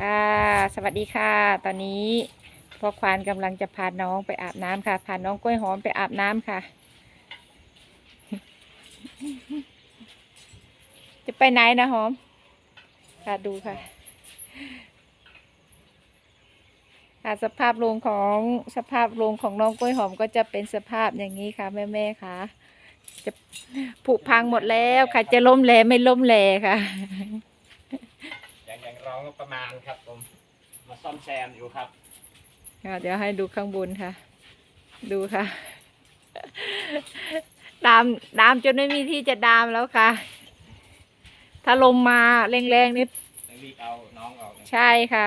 ค่ะสวัสดีค่ะ ตอนนี้พ่อควานกำลังจะพาน้องไปอาบน้ำค่ะพาน้องกล้วยหอมไปอาบน้ำค่ะ จะไปไหนนะหอม ค่ะดูค่ะค่ะสภาพโรงของสภาพโรงของน้องกล้วยหอมก็จะเป็นสภาพอย่างนี้ค่ะ แม่แม่ๆค่ะ จะผุพังหมดแล้วค่ะ จะล้มแลไม่ล้มแลค่ะ อย่างอย่างเราก็ประมาณครับผม มาซ่อมแซมอยู่ครับ ค่ะเดี๋ยวให้ดูข้างบนค่ะ ดูค่ะ ดามดามจนไม่มีที่จะดามแล้วค่ะ ถ้าลมมาแรงๆนี่ต้องรีบเอาน้องออกนะใช่ค่ะ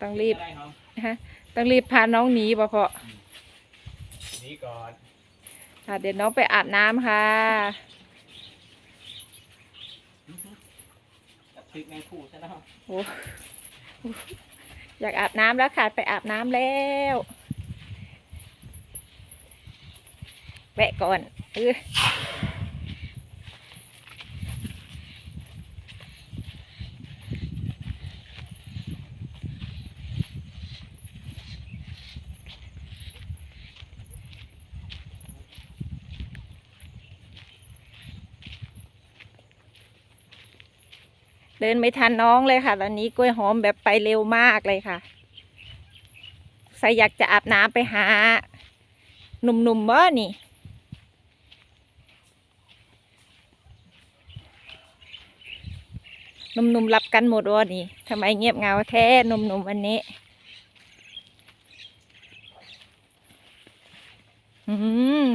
ต้องรีบ ได้น้องฮะต้องรีบพาน้องหนีบ่เพาะหนี่ก่อน ค่ะเดี๋ยวน้องไปอาบน้ำค่ะ จับพริกในคู่ใช่ไหมครับโอ้อยากอาบน้ำแล้วค่ะ ไปอาบน้ำแล้วแวะก่อนเออ เดินไม่ทันน้องเลยค่ะ ตอนนี้กล้วยหอมแบบไปเร็วมากเลยค่ะใครอยากจะอาบน้ำไปหา หนุ่มๆบ่นี่ หนุ่มๆรับกันหมดวะนี่ทำไมเงียบเงาแท้หนุ่มๆวันนี้อืม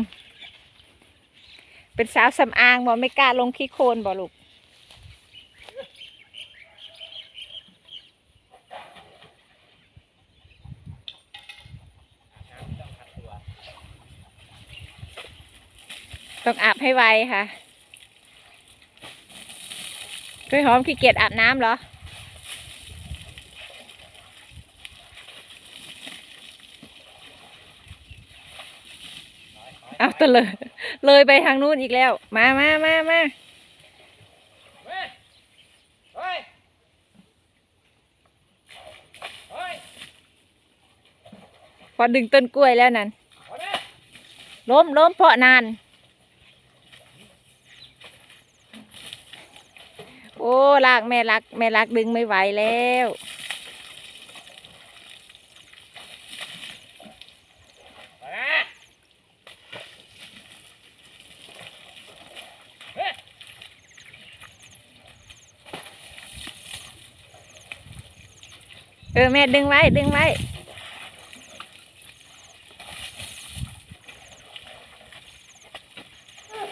เป็นสาวสำอางบ่ไม่กล้าลงขี้โคลนบ่ลูก น้ำต้องขัดตัว ต้องอาบให้ไวค่ะกล้วยหอมขี้เกียจอาบน้ำเหรอ เอาตะเลย เลยไปทางนู้นอีกแล้ว มามามามาพอดึงต้นกล้วยแล้วนั่นล้มล้มเพราะนาน โอ้ลากแม่รัก แม่รักดึงไม่ไหวแล้ว เอานะเฮ้ยเออแม่ดึงไว้ ดึงไว้ อืม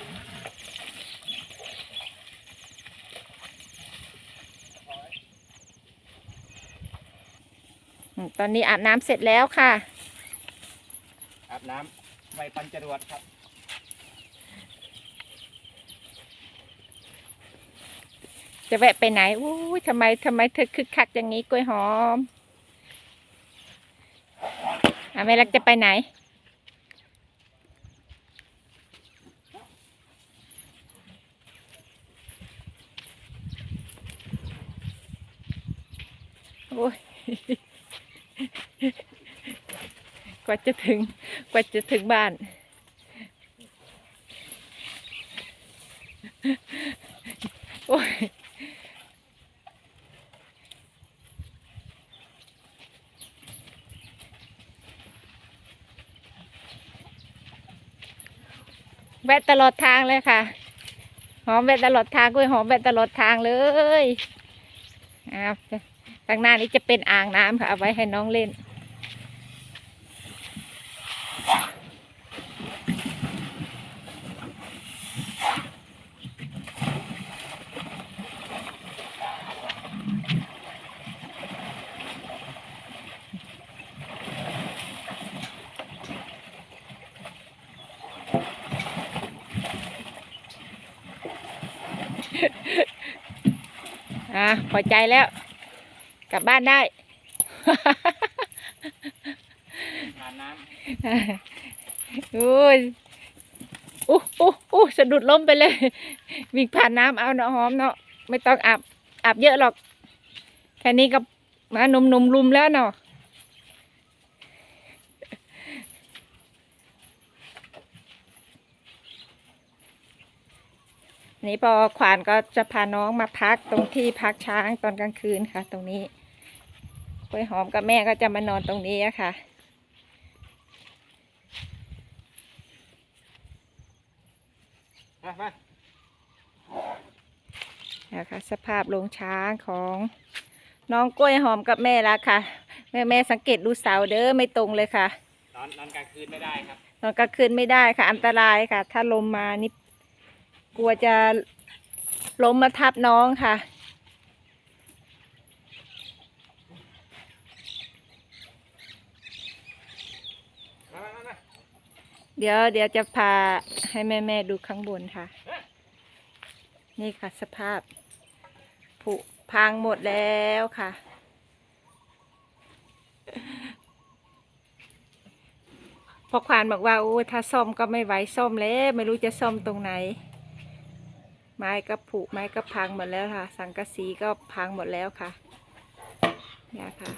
ตอนนี้อาบน้ำเสร็จแล้วค่ะ อาบน้ำไวปันจรวดครับจะแวะไปไหนอู้ยทำไมทำไมเธอคึกคักอย่างนี้กล้วยหอมอาแม่รักจะไปไหน โอ้ย กว่าจะถึง กว่าจะถึงบ้าน โอ้ยแวะตลอดทางเลยค่ะหอมแวะตลอดทางกล้วยหอมแวะตลอดทางเลยอ้าวข้างหน้านี้จะเป็นอ่างน้ำค่ะเอาไว้ให้น้องเล่น อะพอใจแล้ว กลับบ้านได้ ผ่านน้โอ้ยอู้อู้อู้สะดุดล้มไปเลย วิ่งผ่านน้ำเอาเนาะหอมเนาะไม่ต้องอาบอาบเยอะหรอก แค่นี้ก็มานมนมรุมแล้วเนาะ นี่พอขวานก็จะพาน้องมาพักตรงที่พักช้างตอนกลางคืนค่ะ ตรงนี้กล้วยหอมกับแม่ก็จะมานอนตรงนี้อะค่ะมามานะคะสภาพโรงช้างของน้องกล้วยหอมกับแม่ละค่ะ แม่แม่สังเกตดูเสาเด้อไม่ตรงเลยค่ะนอนนอนกลางคืนไม่ได้ครับนอนกลางคืนไม่ได้ค่ะ อันตรายค่ะ ถ้าลมมานี่ กลัวจะล้มมาทับน้องค่ะ เดี๋ยวเดี๋ยวจะพาให้แม่แม่ดูข้างบนค่ะ นี่ค่ะสภาพ ผุพังหมดแล้วค่ะพอควานบอกว่าโอ้ถ้าซ่อมก็ไม่ไหวซ่อมแล้ว ไม่รู้จะซ่อมตรงไหน ไม้ก็ผุไม้ก็พังหมดแล้วค่ะ สังกะสีก็พังหมดแล้วค่ะเนี่ยค่ะ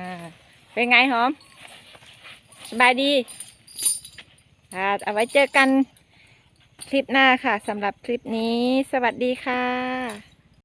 อ่า เป็นไงหอม สบายดี อ่า เอาไว้เจอกันคลิปหน้าค่ะสำหรับคลิปนี้ สวัสดีค่ะ